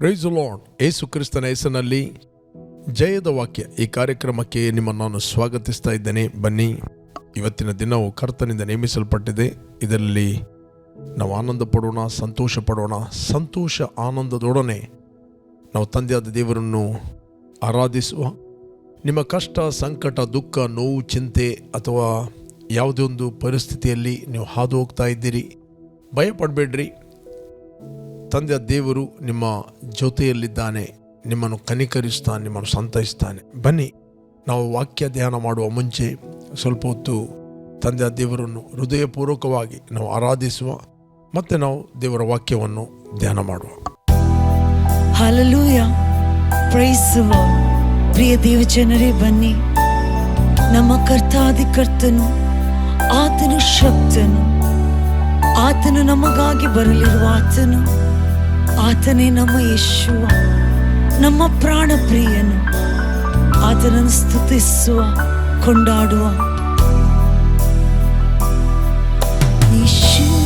Price lord ಏಸು ಕ್ರಿಸ್ತನ ಹೆಸರಿನಲ್ಲಿ ಜಯದ ವಾಕ್ಯ. ಈ ಕಾರ್ಯಕ್ರಮಕ್ಕೆ ನಿಮ್ಮನ್ನು ನಾನು ಸ್ವಾಗತಿಸ್ತಾ ಇದ್ದೇನೆ. ಬನ್ನಿ. ಇವತ್ತಿನ ದಿನವು ಕರ್ತನಿಂದ ನೇಮಿಸಲ್ಪಟ್ಟಿದೆ. ಇದರಲ್ಲಿ ನಾವು ಆನಂದ ಪಡೋಣ, ಸಂತೋಷ ಪಡೋಣ. ಸಂತೋಷ ಆನಂದದೊಡನೆ ನಾವು ತಂದೆಯಾದ ದೇವರನ್ನು ಆರಾಧಿಸುವ. ನಿಮ್ಮ ಕಷ್ಟ, ಸಂಕಟ, ದುಃಖ, ನೋವು, ಚಿಂತೆ ಅಥವಾ ಯಾವುದೇ ಒಂದು ಪರಿಸ್ಥಿತಿಯಲ್ಲಿ ನೀವು ಹಾದು ಹೋಗ್ತಾ ಇದ್ದೀರಿ. ಭಯಪಡಬೇಡ್ರಿ. ತಂದೆಯ ದೇವರು ನಿಮ್ಮ ಜೊತೆಯಲ್ಲಿದ್ದಾನೆ, ನಿಮ್ಮನ್ನು ಕನಿಕರಿಸ್ತಾನೆ, ನಿಮ್ಮನ್ನು ಸಂತೈಸ್ತಾನೆ. ಬನ್ನಿ, ನಾವು ವಾಕ್ಯ ಧ್ಯಾನ ಮಾಡುವ ಮುಂಚೆ ಸ್ವಲ್ಪ ಹೊತ್ತು ತಂದೆಯ ದೇವರನ್ನು ಹೃದಯಪೂರ್ವಕವಾಗಿ ನಾವು ಆರಾಧಿಸುವ, ಮತ್ತೆ ನಾವು ದೇವರ ವಾಕ್ಯವನ್ನು ಧ್ಯಾನ ಮಾಡುವ. ಹಾಲಲೂಯ ದೇವ ಪ್ರಿಯ ದೇವಜನರೇ ಬನ್ನಿ. ನಮ್ಮ ಕರ್ತಾದಿ ಕರ್ತನು ಆತನು ಶಕ್ತನು, ಆತನು ನಮಗಾಗಿ ಬರಲಿರುವ ಆತನು. ಆತನೇ ನಮ್ಮ ಯೇಶುವ ನಮ್ಮ ಪ್ರಾಣ ಪ್ರಿಯನು. ಆತನನ್ನು ಸ್ತುತಿಸುವ ಕೊಂಡಾಡುವ. ಯೇಶು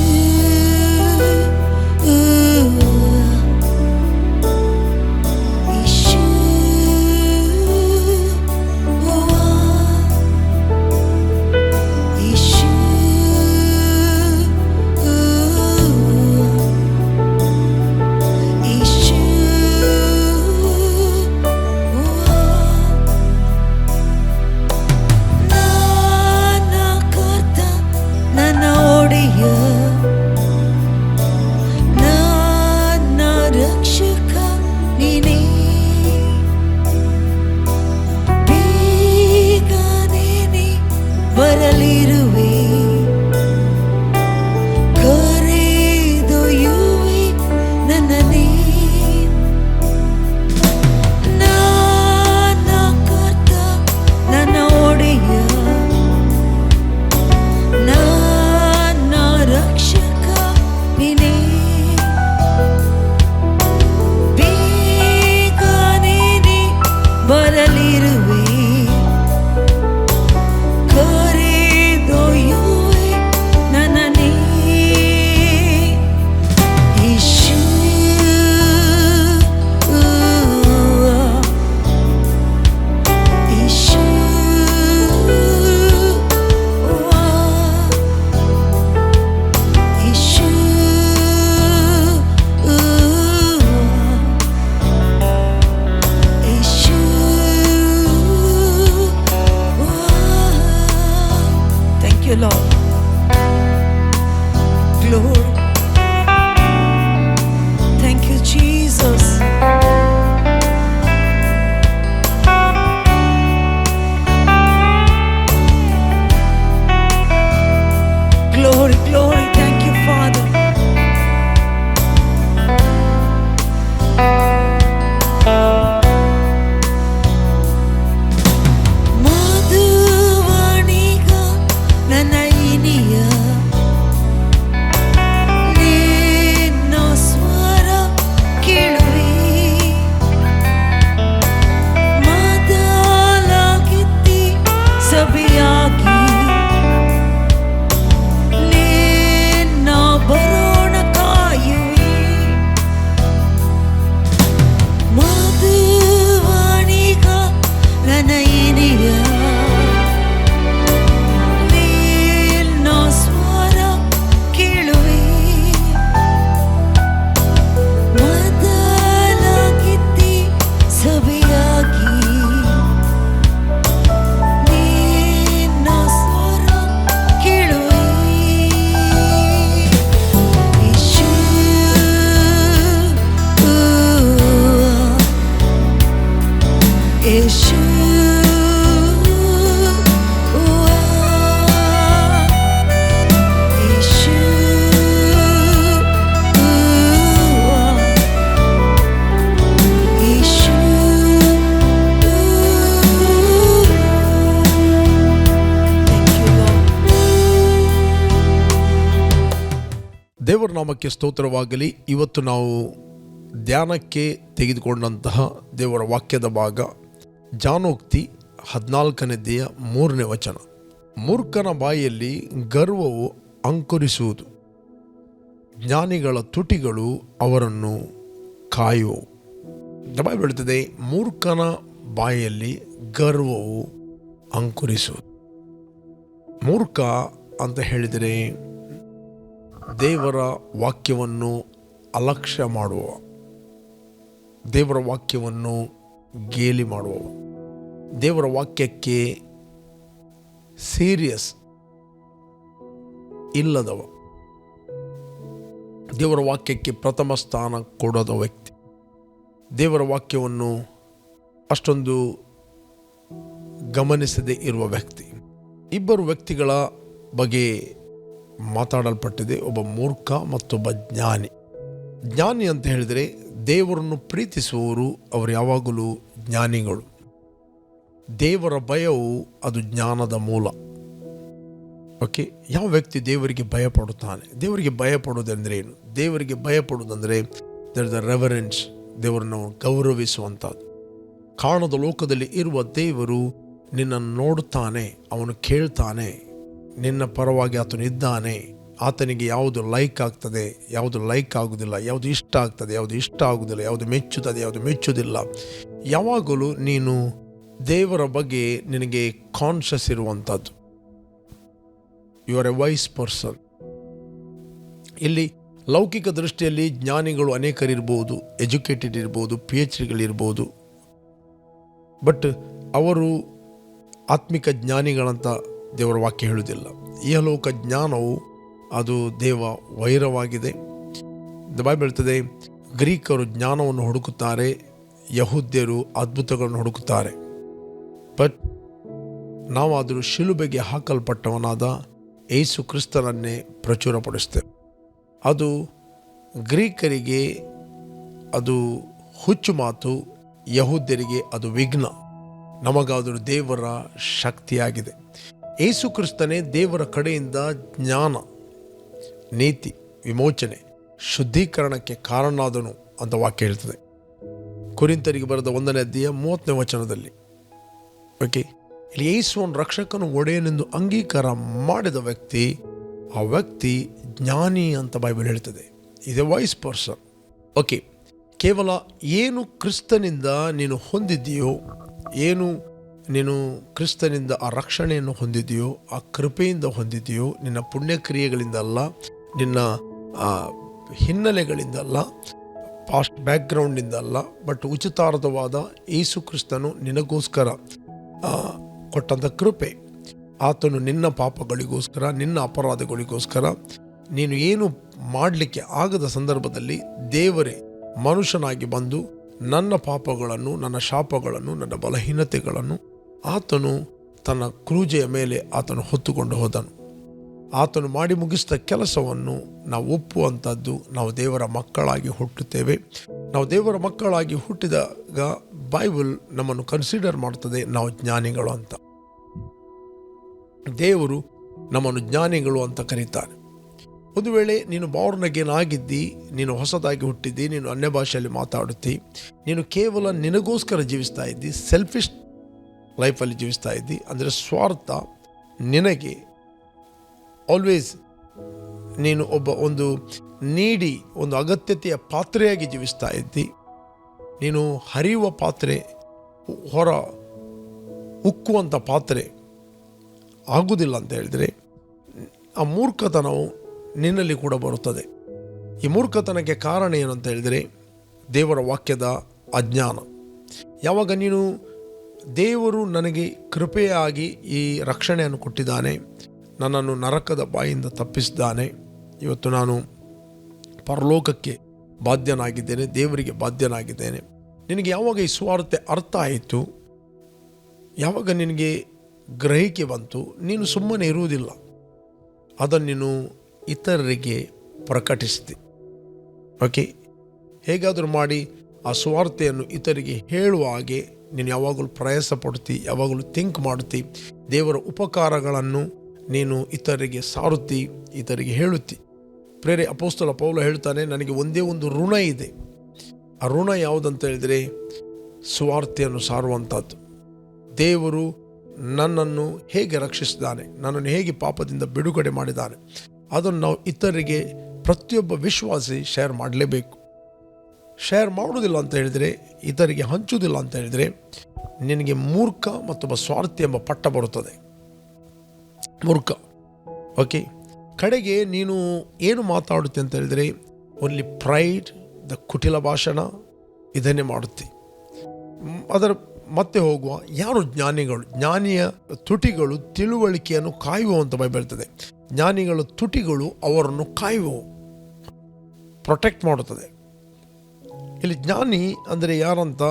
ನಾಮಕ್ಕೆ ಸ್ತೋತ್ರವಾಗಲಿ, ಇವತ್ತು ನಾವು ಧ್ಯಾನಕ್ಕೆ ತೆಗೆದುಕೊಂಡಂತಹ ದೇವರ ವಾಕ್ಯದ ಭಾಗ ಜಾನೋಕ್ತಿ ಹದಿನಾಲ್ಕನೇದೆಯ ಮೂರನೇ ವಚನ. ಮೂರ್ಖನ ಬಾಯಲ್ಲಿ ಗರ್ವವು ಅಂಕುರಿಸುವುದು. ಜ್ಞಾನಿಗಳ ತುಟಿಗಳು ಅವರನ್ನು ಕಾಯುವು ದಬಾಯಿ ಬೀಳುತ್ತದೆ ಮೂರ್ಖನ ಬಾಯಲ್ಲಿ ಗರ್ವವು ಅಂಕುರಿಸುವುದು. ಮೂರ್ಖ ಅಂತ ಹೇಳಿದರೆ ದೇವರ ವಾಕ್ಯವನ್ನು ಅಲಕ್ಷ್ಯ ಮಾಡುವ. ದೇವರ ವಾಕ್ಯವನ್ನು ಗೇಲಿ ಮಾಡುವ. ದೇವರ ವಾಕ್ಯಕ್ಕೆ ಸೀರಿಯಸ್ ಇಲ್ಲದವ. ದೇವರ ವಾಕ್ಯಕ್ಕೆ ಪ್ರಥಮ ಸ್ಥಾನ ಕೊಡದ ವ್ಯಕ್ತಿ. ದೇವರ ವಾಕ್ಯವನ್ನು ಅಷ್ಟೊಂದು ಗಮನಿಸದೇ ಇರುವ ವ್ಯಕ್ತಿ. ಇಬ್ಬರು ವ್ಯಕ್ತಿಗಳ ಬಗ್ಗೆ ಮಾತಾಡಲ್ಪಟ್ಟಿದೆ. ಒಬ್ಬ ಮೂರ್ಖ ಮತ್ತೊಬ್ಬ ಜ್ಞಾನಿ. ಜ್ಞಾನಿ ಅಂತ ಹೇಳಿದರೆ ದೇವರನ್ನು ಪ್ರೀತಿಸುವವರು ಅವರು ಯಾವಾಗಲೂ ಜ್ಞಾನಿಗಳು. ದೇವರ ಭಯವು ಅದು ಜ್ಞಾನದ ಮೂಲ. ಓಕೆ, ಯಾವ ವ್ಯಕ್ತಿ ದೇವರಿಗೆ ಭಯಪಡುತ್ತಾನೆ? ದೇವರಿಗೆ ಭಯ ಪಡುವುದೆಂದರೆ ಏನು ದೇವರಿಗೆ ಭಯ ಪಡುವುದಂದರೆ ದರ್ ದ ರೆವರೆನ್ಸ್ ದೇವರನ್ನು ಗೌರವಿಸುವಂಥದ್ದು. ಕಾಣದ ಲೋಕದಲ್ಲಿ ಇರುವ ದೇವರು ನಿನ್ನನ್ನು ನೋಡುತ್ತಾನೆ, ಅವನು ಕೇಳ್ತಾನೆ. ನಿನ್ನ ಪರವಾಗಿ ಆತನು ಇದ್ದಾನೆ. ಆತನಿಗೆ ಯಾವುದು ಲೈಕ್ ಆಗ್ತದೆ, ಯಾವುದು ಲೈಕ್ ಆಗುವುದಿಲ್ಲ, ಯಾವುದು ಇಷ್ಟ ಆಗ್ತದೆ, ಯಾವುದು ಇಷ್ಟ ಆಗುವುದಿಲ್ಲ, ಯಾವುದು ಮೆಚ್ಚುತ್ತದೆ, ಯಾವುದು ಮೆಚ್ಚುವುದಿಲ್ಲ. ಯಾವಾಗಲೂ ನೀನು ದೇವರ ಬಗ್ಗೆ ನಿನಗೆ ಕಾನ್ಷಿಯಸ್ ಇರುವಂಥದ್ದು you are a wise person ಇಲ್ಲಿ ಲೌಕಿಕ ದೃಷ್ಟಿಯಲ್ಲಿ ಜ್ಞಾನಿಗಳು ಅನೇಕರಿರ್ಬೋದು ಎಜುಕೇಟೆಡ್ ಇರ್ಬೋದು ಪಿ ಎಚ್ ಡಿಗಳಿರ್ಬೋದು ಬಟ್ ಅವರು ಆತ್ಮಿಕ ಜ್ಞಾನಿಗಳಂತ ದೇವರ ವಾಕ್ಯ ಹೇಳುವುದಿಲ್ಲ. ಇಹಲೋಕ ಜ್ಞಾನವು ಅದು ದೇವ ವೈರವಾಗಿದೆ. ದಬಾಯಿ ಹೇಳ್ತದೆ, ಗ್ರೀಕರು ಜ್ಞಾನವನ್ನು ಹುಡುಕುತ್ತಾರೆ, ಯಹೂದ್ಯರು ಅದ್ಭುತಗಳನ್ನು ಹುಡುಕುತ್ತಾರೆ. ಬಟ್ ನಾವಾದರೂ ಶಿಲುಬೆಗೆ ಹಾಕಲ್ಪಟ್ಟವನಾದ ಏಸು ಕ್ರಿಸ್ತನನ್ನೇ ಪ್ರಚುರಪಡಿಸ್ತೇವೆ ಅದು ಗ್ರೀಕರಿಗೆ ಅದು ಹುಚ್ಚು ಮಾತು, ಯಹೂದ್ಯರಿಗೆ ಅದು ವಿಘ್ನ. ನಮಗಾದರೂ ದೇವರ ಶಕ್ತಿಯಾಗಿದೆ. ಏಸು ಕ್ರಿಸ್ತನೇ ದೇವರ ಕಡೆಯಿಂದ ಜ್ಞಾನ, ನೀತಿ, ವಿಮೋಚನೆ, ಶುದ್ಧೀಕರಣಕ್ಕೆ ಕಾರಣನಾದನು ಅಂತ ವಾಕ್ಯ ಹೇಳ್ತದೆ. ಕುರಿಂತರಿಗೆ ಬರೆದ ಒಂದನೇ ಅಧ್ಯಾಯ ಮೂವತ್ತನೇ ವಚನದಲ್ಲಿ. ಓಕೆ, ಇಲ್ಲಿ ಏಸುವನ್ ರಕ್ಷಕನು ಒಡೆಯನೆಂದು ಅಂಗೀಕಾರ ಮಾಡಿದ ವ್ಯಕ್ತಿ, ಆ ವ್ಯಕ್ತಿ ಜ್ಞಾನಿ ಅಂತ ಬೈಬಲ್ ಹೇಳ್ತದೆ. ಇದೆ ವೈಸ್ ಪರ್ಸನ್ ಓಕೆ, ಕೇವಲ ಏನು ಕ್ರಿಸ್ತನಿಂದ ನೀನು ಹೊಂದಿದ್ದೀಯೋ, ಏನು ನೀನು ಕ್ರಿಸ್ತನಿಂದ ಆ ರಕ್ಷಣೆಯನ್ನು ಹೊಂದಿದೆಯೋ ಆ ಕೃಪೆಯಿಂದ ಹೊಂದಿದೆಯೋ ನಿನ್ನ ಪುಣ್ಯಕ್ರಿಯೆಗಳಿಂದ ಅಲ್ಲ ನಿನ್ನ ಹಿನ್ನೆಲೆಗಳಿಂದ ಅಲ್ಲ ಪಾಸ್ಟ್ ಬ್ಯಾಕ್ಗ್ರೌಂಡಿಂದ ಅಲ್ಲ ಬಟ್ ಉಚಿತಾರ್ಥವಾದ ಯೇಸು ಕ್ರಿಸ್ತನು ನಿನಗೋಸ್ಕರ ಕೊಟ್ಟಂಥ ಕೃಪೆ. ಆತನು ನಿನ್ನ ಪಾಪಗಳಿಗೋಸ್ಕರ, ನಿನ್ನ ಅಪರಾಧಗಳಿಗೋಸ್ಕರ, ನೀನು ಏನು ಮಾಡಲಿಕ್ಕೆ ಆಗದ ಸಂದರ್ಭದಲ್ಲಿ ದೇವರೇ ಮನುಷ್ಯನಾಗಿ ಬಂದು ನನ್ನ ಪಾಪಗಳನ್ನು, ನನ್ನ ಶಾಪಗಳನ್ನು, ನನ್ನ ಬಲಹೀನತೆಗಳನ್ನು ಆತನು ತನ್ನ ಕ್ರೂಜೆಯ ಮೇಲೆ ಆತನು ಹೊತ್ತುಕೊಂಡು ಹೋದನು. ಆತನು ಮಾಡಿ ಮುಗಿಸಿದ ಕೆಲಸವನ್ನು ನಾವು ಒಪ್ಪುವಂಥದ್ದು ನಾವು ದೇವರ ಮಕ್ಕಳಾಗಿ ಹುಟ್ಟುತ್ತೇವೆ. ನಾವು ದೇವರ ಮಕ್ಕಳಾಗಿ ಹುಟ್ಟಿದಾಗ ಬೈಬಲ್ ನಮ್ಮನ್ನು ಕನ್ಸಿಡರ್ ಮಾಡ್ತದೆ, ನಾವು ಜ್ಞಾನಿಗಳು ಅಂತ. ದೇವರು ನಮ್ಮನ್ನು ಜ್ಞಾನಿಗಳು ಅಂತ ಕರೀತಾರೆ ಒಂದು ವೇಳೆ ನೀನು ಆಗಿದ್ದಿ, ನೀನು ಹೊಸದಾಗಿ ಹುಟ್ಟಿದ್ದಿ, ನೀನು ಅನ್ಯ ಭಾಷೆಯಲ್ಲಿ ಮಾತಾಡುತ್ತಿ, ನೀನು ಕೇವಲ ನಿನಗೋಸ್ಕರ ಜೀವಿಸ್ತಾ ಇದ್ದಿ ಸೆಲ್ಫಿಶ್ ಲೈಫಲ್ಲಿ ಜೀವಿಸ್ತಾ ಇದ್ದಿ. ಅಂದರೆ ಸ್ವಾರ್ಥ ನಿನಗೆ ಆಲ್ವೇಸ್ ನೀನು ಒಬ್ಬ ಒಂದು ನೀಡಿ, ಒಂದು ಅಗತ್ಯತೆಯ ಪಾತ್ರೆಯಾಗಿ ಜೀವಿಸ್ತಾ ಇದ್ದಿ. ನೀನು ಹರಿಯುವ ಪಾತ್ರೆ, ಹೊರ ಉಕ್ಕುವಂಥ ಪಾತ್ರೆ ಆಗುವುದಿಲ್ಲ ಅಂತ ಹೇಳಿದರೆ, ಆ ಮೂರ್ಖತನವು ನಿನ್ನಲ್ಲಿ ಕೂಡ ಬರುತ್ತದೆ. ಈ ಮೂರ್ಖತನಕ್ಕೆ ಕಾರಣ ಏನು ಅಂತ ಹೇಳಿದರೆ, ದೇವರ ವಾಕ್ಯದ ಅಜ್ಞಾನ. ಯಾವಾಗ ನೀನು ದೇವರು ನನಗೆ ಕೃಪೆಯಾಗಿ ಈ ರಕ್ಷಣೆಯನ್ನು ಕೊಟ್ಟಿದ್ದಾನೆ. ನನ್ನನ್ನು ನರಕದ ಬಾಯಿಂದ ತಪ್ಪಿಸಿದ್ದಾನೆ. ಇವತ್ತು ನಾನು ಪರಲೋಕಕ್ಕೆ ಬಾಧ್ಯನಾಗಿದ್ದೇನೆ, ದೇವರಿಗೆ ಬಾಧ್ಯನಾಗಿದ್ದೇನೆ. ನಿನಗೆ ಯಾವಾಗ ಈ ಸ್ವಾರ್ಥ ಅರ್ಥ ಆಯಿತು? ಯಾವಾಗ ನಿನಗೆ ಗ್ರಹಿಕೆ ಬಂತು? ನೀನು ಸುಮ್ಮನೆ ಇರುವುದಿಲ್ಲ. ಅದನ್ನು ನೀನು ಇತರರಿಗೆ ಪ್ರಕಟಿಸಿದೆ ಓಕೆ? ಹೇಗಾದರೂ ಮಾಡಿ ಆ ಸ್ವಾರ್ಥೆಯನ್ನು ಇತರಿಗೆ ಹೇಳುವ ಹಾಗೆ ನೀನು ಯಾವಾಗಲೂ ಪ್ರಯಾಸ ಪಡ್ತಿ ಯಾವಾಗಲೂ ಥಿಂಕ್ ಮಾಡುತ್ತಿ. ದೇವರ ಉಪಕಾರಗಳನ್ನು ನೀನು ಇತರರಿಗೆ ಸಾರುತ್ತಿ, ಇತರಿಗೆ ಹೇಳುತ್ತಿ. ಪ್ರೇರೆ ಅಪೋಸ್ತಲ ಪೌಲ ಹೇಳ್ತಾನೆ, ನನಗೆ ಒಂದೇ ಒಂದು ಋಣ ಇದೆ. ಆ ಋಣ ಯಾವುದಂತ ಹೇಳಿದರೆ, ಸುವಾರ್ತೆಯನ್ನು ಸಾರುವಂಥದ್ದು. ದೇವರು ನನ್ನನ್ನು ಹೇಗೆ ರಕ್ಷಿಸಿದ್ದಾನೆ, ನನ್ನನ್ನು ಹೇಗೆ ಪಾಪದಿಂದ ಬಿಡುಗಡೆ ಮಾಡಿದ್ದಾನೆ, ಅದನ್ನು ನಾವು ಇತರಿಗೆ ಪ್ರತಿಯೊಬ್ಬ ವಿಶ್ವಾಸಿ ಶೇರ್ ಮಾಡಲೇಬೇಕು. ಶೇರ್ ಮಾಡುವುದಿಲ್ಲ ಅಂತ ಹೇಳಿದರೆ, ಇತರಿಗೆ ಹಂಚುವುದಿಲ್ಲ ಅಂತ ಹೇಳಿದರೆ, ನಿನಗೆ ಮೂರ್ಖ ಮತ್ತೊಬ್ಬ ಸ್ವಾರ್ಥಿ ಎಂಬ ಪಟ್ಟ ಬರುತ್ತದೆ. ಮೂರ್ಖ. ಓಕೆ ಕಡೆಗೆ ನೀನು ಏನು ಮಾತಾಡುತ್ತೆ ಅಂತ ಹೇಳಿದರೆ ಓನ್ಲಿ ಪ್ರೈಡ್ ದ ಕುಟಿಲ ಭಾಷಣ ಇದನ್ನೇ ಮಾಡುತ್ತೆ. ಅದರ ಮತ್ತೆ ಹೋಗುವ, ಯಾರು ಜ್ಞಾನಿಗಳು? ಜ್ಞಾನಿಯ ತುಟಿಗಳು ತಿಳುವಳಿಕೆಯನ್ನು ಕಾಯುವ ಅಂತ ಬೀಳ್ತದೆ ಜ್ಞಾನಿಗಳ ತುಟಿಗಳು ಅವರನ್ನು ಕಾಯುವು ಪ್ರೊಟೆಕ್ಟ್ ಮಾಡುತ್ತದೆ. ಇಲ್ಲಿ ಜ್ಞಾನಿ ಅಂದರೆ ಯಾರಂತ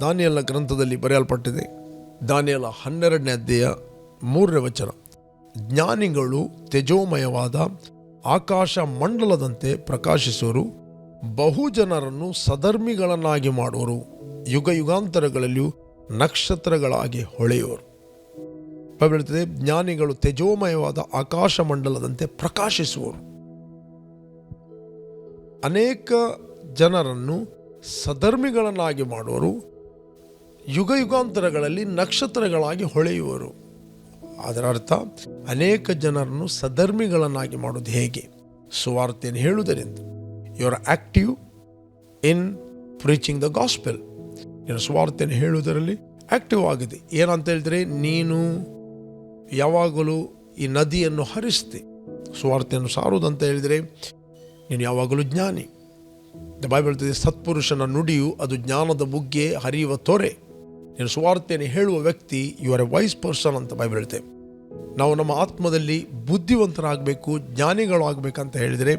ದಾನಿಯಲ ಗ್ರಂಥದಲ್ಲಿ ಬರೆಯಲ್ಪಟ್ಟಿದೆ. ದಾನಿಯಲ ಹನ್ನೆರಡನೇ ಅಧ್ಯಾಯ ಮೂರನೇ ವಚನ. ಜ್ಞಾನಿಗಳು ತೇಜೋಮಯವಾದ, ಆಕಾಶ ಮಂಡಲದಂತೆ ಪ್ರಕಾಶಿಸುವರು, ಬಹುಜನರನ್ನು ಸಧರ್ಮಿಗಳನ್ನಾಗಿ ಮಾಡುವರು, ಯುಗ ಯುಗಾಂತರಗಳಲ್ಲಿಯೂ ನಕ್ಷತ್ರಗಳಾಗಿ ಹೊಳೆಯುವರು. ಹೇಳ್ತದೆ, ಜ್ಞಾನಿಗಳು ತೇಜೋಮಯವಾದ, ಆಕಾಶ ಮಂಡಲದಂತೆ ಪ್ರಕಾಶಿಸುವರು. ಅನೇಕ ಜನರನ್ನು ಸಧರ್ಮಿಗಳನ್ನಾಗಿ ಮಾಡುವರು ಯುಗ ಯುಗಾಂತರಗಳಲ್ಲಿ ನಕ್ಷತ್ರಗಳಾಗಿ ಹೊಳೆಯುವರು. ಅದರ ಅರ್ಥ, ಅನೇಕ ಜನರನ್ನು ಸಧರ್ಮಿಗಳನ್ನಾಗಿ ಮಾಡೋದು ಹೇಗೆ? ಸುವಾರ್ತೆಯನ್ನು ಹೇಳುವುದರಿಂದ. Are active in preaching the gospel ನೀನು ಸುವಾರ್ತೆಯನ್ನು ಹೇಳುವುದರಲ್ಲಿ ಆಕ್ಟಿವ್ ಆಗಿದೆ. ಏನಂತ ಹೇಳಿದರೆ, ನೀನು ಯಾವಾಗಲೂ ಈ ನದಿಯನ್ನು ಹರಿಸ್ತಿ. ಸುವಾರ್ತೆಯನ್ನು ಸಾರುವುದಂತ ಹೇಳಿದರೆ, ನೀನು ಯಾವಾಗಲೂ ಜ್ಞಾನಿ. ಬೈಬಲ್ ಹೇಳ್ತದೆ ಸತ್ಪುರುಷನ ನುಡಿಯು ಅದು ಜ್ಞಾನದ ಬುಗ್ಗೆ ಹರಿಯುವ ತೊರೆ. ನೀನು ಸುವಾರ್ತೆಯನ್ನು ಹೇಳುವ ವ್ಯಕ್ತಿ you are a wise person ಅಂತ ಬೈಬಲ್ ಹೇಳ್ತೇವೆ ನಾವು ನಮ್ಮ ಆತ್ಮದಲ್ಲಿ ಬುದ್ಧಿವಂತರಾಗಬೇಕು ಜ್ಞಾನಿಗಳು ಆಗಬೇಕಂತ ಹೇಳಿದರೆ,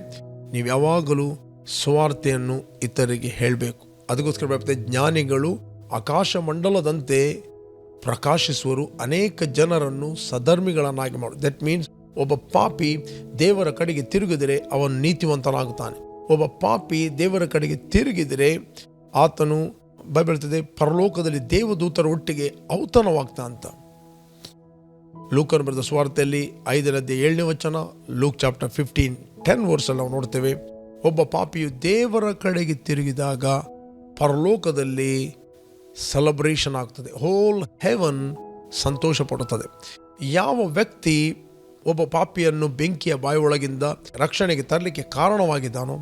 ನೀವು ಯಾವಾಗಲೂ ಸುವಾರ್ತೆಯನ್ನು ಇತರರಿಗೆ ಹೇಳಬೇಕು. ಅದಕ್ಕೋಸ್ಕರ ಬರ್ತದೆ ಜ್ಞಾನಿಗಳು ಆಕಾಶ ಮಂಡಲದಂತೆ ಪ್ರಕಾಶಿಸುವರು, ಅನೇಕ ಜನರನ್ನು ಸಧರ್ಮಿಗಳನ್ನಾಗಿ ಮಾಡು ದಟ್ ಮೀನ್ಸ್ ಒಬ್ಬ ಪಾಪಿ ದೇವರ ಕಡೆಗೆ ತಿರುಗಿದರೆ ಅವನು ನೀತಿವಂತನಾಗುತ್ತಾನೆ. ಒಬ್ಬ ಪಾಪಿ ದೇವರ ಕಡೆಗೆ ತಿರುಗಿದರೆ ಆತನು, ಬೈಬಲ್ ಹೇಳ್ತದೆ, ಪರಲೋಕದಲ್ಲಿ ದೇವದೂತರ ಒಟ್ಟಿಗೆ ಔತಣವಾಗ್ತಾ ಅಂತ ಲೂಕರ್ ಬರೆದ ಸ್ವಾರ್ಥೆಯಲ್ಲಿ ಐದರದ್ದೇ ಏಳನೇ ವಚನ, ಲೂಕ್ ಚಾಪ್ಟರ್ ಫಿಫ್ಟೀನ್ ಟೆನ್ ವರ್ಸಲ್ಲಿ ನಾವು ನೋಡ್ತೇವೆ, ಒಬ್ಬ ಪಾಪಿಯು ದೇವರ ಕಡೆಗೆ ತಿರುಗಿದಾಗ ಪರಲೋಕದಲ್ಲಿ ಸೆಲೆಬ್ರೇಷನ್ ಆಗ್ತದೆ. ಹೋಲ್ ಹೆವನ್ ಸಂತೋಷ ಪಡುತ್ತದೆ. ಯಾವ ವ್ಯಕ್ತಿ ಒಬ್ಬ ಪಾಪಿಯನ್ನು ಬೆಂಕಿಯ ಬಾಯಿಯೊಳಗಿಂದ ರಕ್ಷಣೆಗೆ ತರಲಿಕ್ಕೆ ಕಾರಣವಾಗಿದ್ದಾನೋ,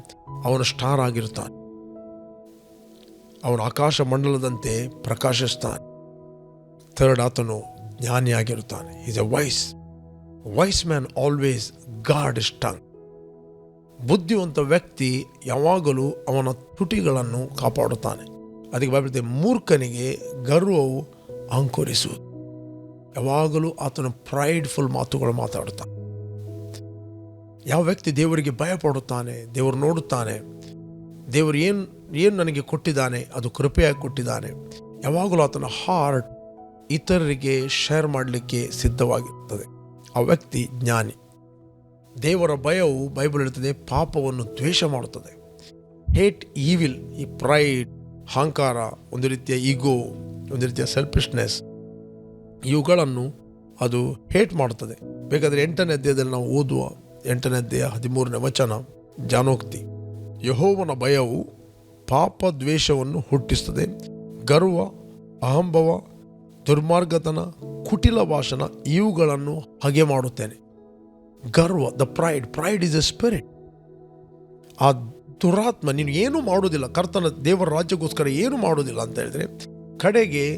ಅವನು ಸ್ಟಾರ್ ಆಗಿರ್ತಾನೆ ಅವನು ಆಕಾಶ ಮಂಡಲದಂತೆ ಪ್ರಕಾಶಿಸ್ತಾನೆ. ಥರ್ಡ್ ಆತನು ಜ್ಞಾನಿಯಾಗಿರುತ್ತಾನೆ. Is a wise wise man always God is ಬುದ್ಧಿವಂತ ವ್ಯಕ್ತಿ ಯಾವಾಗಲೂ ಅವನ ತುಟಿಗಳನ್ನು ಕಾಪಾಡುತ್ತಾನೆ. ಅದಕ್ಕೆ ಬರ್ತದೆ ಮೂರ್ಖನಿಗೆ ಗರ್ವವು ಅಂಕುರಿಸುವುದು. ಯಾವಾಗಲೂ ಆತನ ಪ್ರೈಡ್ಫುಲ್ ಮಾತುಗಳು ಮಾತಾಡುತ್ತಾನೆ ಯಾವ ವ್ಯಕ್ತಿ ದೇವರಿಗೆ ಭಯಪಡುತ್ತಾನೆ, ದೇವರು ನೋಡುತ್ತಾನೆ, ದೇವರು ಏನು ಏನು ನನಗೆ ಕೊಟ್ಟಿದ್ದಾನೆ, ಅದು ಕೃಪೆಯಾಗಿ ಕೊಟ್ಟಿದ್ದಾನೆ, ಯಾವಾಗಲೂ ಆತನ ಹಾರ್ಟ್ ಇತರರಿಗೆ ಶೇರ್ ಮಾಡಲಿಕ್ಕೆ ಸಿದ್ಧವಾಗಿರುತ್ತದೆ. ಆ ವ್ಯಕ್ತಿ ಜ್ಞಾನಿ. ದೇವರ ಭಯವು ಬೈಬಲ್ ಹೇಳ್ತದೆ ಪಾಪವನ್ನು ದ್ವೇಷ ಮಾಡುತ್ತದೆ. ಹೇಟ್ ಈವಿಲ್ ಈ ಪ್ರೈಡ್ ಅಹಂಕಾರ, ಒಂದು ರೀತಿಯ ಈಗೋ ಒಂದು ರೀತಿಯ ಸೆಲ್ಫಿಶ್ನೆಸ್ ಇವುಗಳನ್ನು ಅದು ಹೇಟ್ ಮಾಡುತ್ತದೆ. ಬೇಕಾದರೆ ಎಂಟನೇ ಅಧ್ಯಾಯದಲ್ಲಿ ನಾವು ಓದುವ ಎಂಟನೇ ಅಧ್ಯಾಯ ಹದಿಮೂರನೇ ವಚನ, ಜಾನೋಕ್ತಿ. ಯಹೋವನ ಭಯವು ಪಾಪ ದ್ವೇಷವನ್ನು ಹುಟ್ಟಿಸುತ್ತದೆ. ಗರ್ವ, ಅಹಂಭವ, ದುರ್ಮಾರ್ಗತನ, ಕುಟಿಲ ಭಾಷಣ ಇವುಗಳನ್ನು ಹಗೆ ಮಾಡುತ್ತೇನೆ. ಗರ್ವ, the pride pride is a spirit. ಆ ದುರಾತ್ಮ, ನೀನು ಏನು ಮಾಡೋದಿಲ್ಲ ಕರ್ತನ ದೇವರ ರಾಜ್ಯಕ್ಕೋಸ್ಕರ ಏನು ಮಾಡೋದಿಲ್ಲ ಅಂತ ಹೇಳಿದ್ರೆ, ಕಡೆಗೆ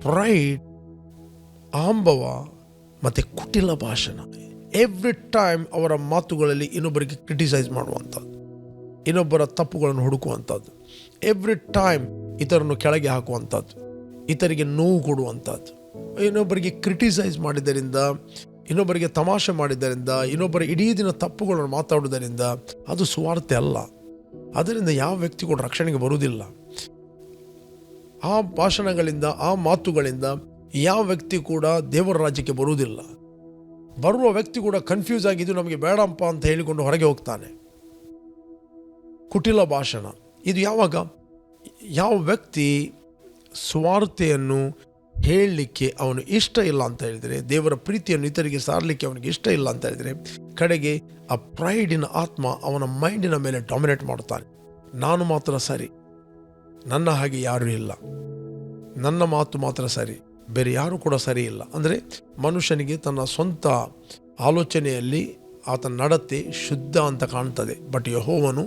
ಪ್ರೈಡ್ ಅಹಂಭವ ಮತ್ತು ಕುಟಿಲ ಭಾಷಣ. ಎವ್ರಿ ಟೈಮ್ ಅವರ ಮಾತುಗಳಲ್ಲಿ ಇನ್ನೊಬ್ಬರಿಗೆ ಕ್ರಿಟಿಸೈಸ್ ಮಾಡುವಂಥದ್ದು, ಇನ್ನೊಬ್ಬರ ತಪ್ಪುಗಳನ್ನು ಹುಡುಕುವಂಥದ್ದು ಎವ್ರಿ ಟೈಮ್ ಇತರನ್ನು ಕೆಳಗೆ ಹಾಕುವಂಥದ್ದು, ಇತರಿಗೆ ನೋವು ಕೊಡುವಂಥದ್ದು, ಇನ್ನೊಬ್ಬರಿಗೆ ಕ್ರಿಟಿಸೈಸ್ ಮಾಡಿದ್ದರಿಂದ, ಇನ್ನೊಬ್ಬರಿಗೆ ತಮಾಷೆ ಮಾಡಿದ್ದರಿಂದ, ಇನ್ನೊಬ್ಬರ ಇಡೀ ದಿನ ತಪ್ಪುಗಳನ್ನು ಮಾತಾಡುವುದರಿಂದ ಅದು ಸುವಾರ್ತೆ ಅಲ್ಲ. ಅದರಿಂದ ಯಾವ ವ್ಯಕ್ತಿ ಕೂಡ ರಕ್ಷಣೆಗೆ ಬರುವುದಿಲ್ಲ. ಆ ಭಾಷಣಗಳಿಂದ, ಆ ಮಾತುಗಳಿಂದ ಯಾವ ವ್ಯಕ್ತಿ ಕೂಡ ದೇವರ ರಾಜ್ಯಕ್ಕೆ ಬರುವುದಿಲ್ಲ. ಬರುವ ವ್ಯಕ್ತಿ ಕೂಡ ಕನ್ಫ್ಯೂಸ್ ಆಗಿದ್ದು ನಮಗೆ ಬೇಡಪ್ಪ ಅಂತ ಹೇಳಿಕೊಂಡು ಹೊರಗೆ ಹೋಗ್ತಾನೆ. ಕುಟಿಲ ಭಾಷಣ. ಇದು ಯಾವಾಗ? ಯಾವ ವ್ಯಕ್ತಿ ಸ್ವಾರ್ಥೆಯನ್ನು ಹೇಳಲಿಕ್ಕೆ ಅವನು ಇಷ್ಟ ಇಲ್ಲ ಅಂತ ಹೇಳಿದರೆ, ದೇವರ ಪ್ರೀತಿಯನ್ನು ಇತರಿಗೆ ಸಾರಲಿಕ್ಕೆ ಅವನಿಗೆ ಇಷ್ಟ ಇಲ್ಲ ಅಂತ ಹೇಳಿದರೆ, ಕಡೆಗೆ ಆ ಪ್ರೈಡಿನ ಆತ್ಮ ಅವನ ಮೈಂಡಿನ ಮೇಲೆ ಡಾಮಿನೇಟ್ ಮಾಡ್ತಾನೆ ನಾನು ಮಾತ್ರ ಸರಿ. ನನ್ನ ಹಾಗೆ ಯಾರೂ ಇಲ್ಲ. ನನ್ನ ಮಾತು ಮಾತ್ರ ಸರಿ. ಬೇರೆ ಯಾರು ಕೂಡ ಸರಿ ಇಲ್ಲ ಅಂದರೆ ಮನುಷ್ಯನಿಗೆ ತನ್ನ ಸ್ವಂತ ಆಲೋಚನೆಯಲ್ಲಿ ಆತನ ನಡತೆ ಶುದ್ಧ ಅಂತ ಕಾಣ್ತದೆ. ಬಟ್ ಯಹೋವನು